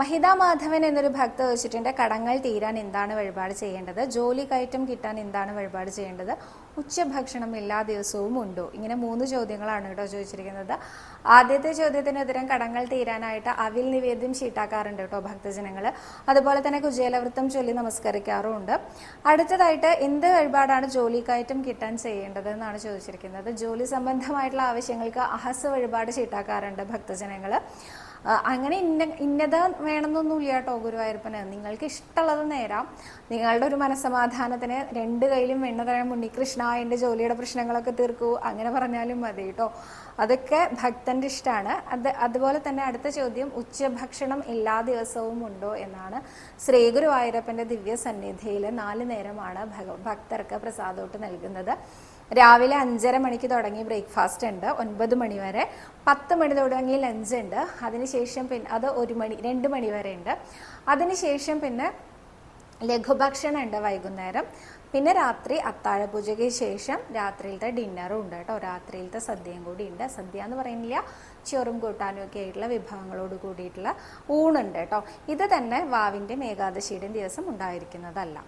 മഹിത മാധവൻ എന്നൊരു ഭക്ത വെച്ചിട്ടുണ്ട് കടങ്ങൾ തീരാൻ എന്താണ് വഴിപാട് ചെയ്യേണ്ടത്? ജോലി കയറ്റം കിട്ടാൻ എന്താണ് വഴിപാട് ചെയ്യേണ്ടത്? ഉച്ചഭക്ഷണം എല്ലാ ദിവസവും ഉണ്ടോ? ഇങ്ങനെ മൂന്ന് ചോദ്യങ്ങളാണ് കേട്ടോ ചോദിച്ചിരിക്കുന്നത്. ആദ്യത്തെ ചോദ്യത്തിന് കടങ്ങൾ തീരാനായിട്ട് അവിൽ നിവേദ്യം ചീട്ടാക്കാറുണ്ട് കേട്ടോ ഭക്തജനങ്ങൾ അതുപോലെ തന്നെ കുജേലവൃത്തം ചൊല്ലി നമസ്കരിക്കാറുമുണ്ട്. അടുത്തതായിട്ട് എന്ത് വഴിപാടാണ് ജോലി കയറ്റം കിട്ടാൻ ചെയ്യേണ്ടത് എന്നാണ് ചോദിച്ചിരിക്കുന്നത്. ജോലി സംബന്ധമായിട്ടുള്ള ആവശ്യങ്ങൾക്ക് അഹസ് വഴിപാട് ചീട്ടാക്കാറുണ്ട് ഭക്തജനങ്ങൾ അങ്ങനെ ഇന്ന ഇന്നത വേണമെന്നൊന്നുമില്ല കേട്ടോ ഗുരുവായൂരപ്പന്. നിങ്ങൾക്ക് ഇഷ്ടമുള്ളത് നേരാം. നിങ്ങളുടെ ഒരു മനസ്സമാധാനത്തിന് രണ്ട് കയ്യിലും വെണ്ണ തരാൻ മുന്നിൽ കൃഷ്ണ എന്റെ ജോലിയുടെ പ്രശ്നങ്ങളൊക്കെ തീർക്കൂ. അങ്ങനെ പറഞ്ഞാലും മതി കേട്ടോ അതൊക്കെ ഭക്തന്റെ ഇഷ്ടമാണ് അത് അതുപോലെ തന്നെ അടുത്ത ചോദ്യം ഉച്ചഭക്ഷണം എല്ലാ ദിവസവും ഉണ്ടോ എന്നാണ് ശ്രീ ഗുരുവായൂരപ്പന്റെ ദിവ്യ സന്നിധിയിൽ നാല് നേരമാണ് ഭക്തർക്ക് പ്രസാദോട്ട് നൽകുന്നത്. രാവിലെ അഞ്ചര മണിക്ക് തുടങ്ങി ബ്രേക്ക്ഫാസ്റ്റ് ഉണ്ട്. ഒൻപത് മണി വരെ. പത്ത് മണി തുടങ്ങി ലഞ്ച് ഉണ്ട്. അതിനുശേഷം പിന്നെ അത് ഒരു മണി രണ്ട് മണി വരെ ഉണ്ട്. അതിനുശേഷം പിന്നെ ലഘുഭക്ഷണം ഉണ്ട് വൈകുന്നേരം. പിന്നെ രാത്രി അത്താഴപൂജയ്ക്ക് ശേഷം രാത്രിയിലത്തെ ഡിന്നറും ഉണ്ട് കേട്ടോ. രാത്രിയിലത്തെ സദ്യയും കൂടി ഉണ്ട്. സദ്യ എന്ന് പറയുന്നില്ല ചോറും കൂട്ടാനും ഒക്കെ ആയിട്ടുള്ള വിഭവങ്ങളോട് കൂടിയിട്ടുള്ള ഊണുണ്ട് കേട്ടോ. ഇത് തന്നെ വാവിന്റെ ഏകാദശിയുടെയും ദിവസം ഉണ്ടായിരിക്കുന്നതല്ല.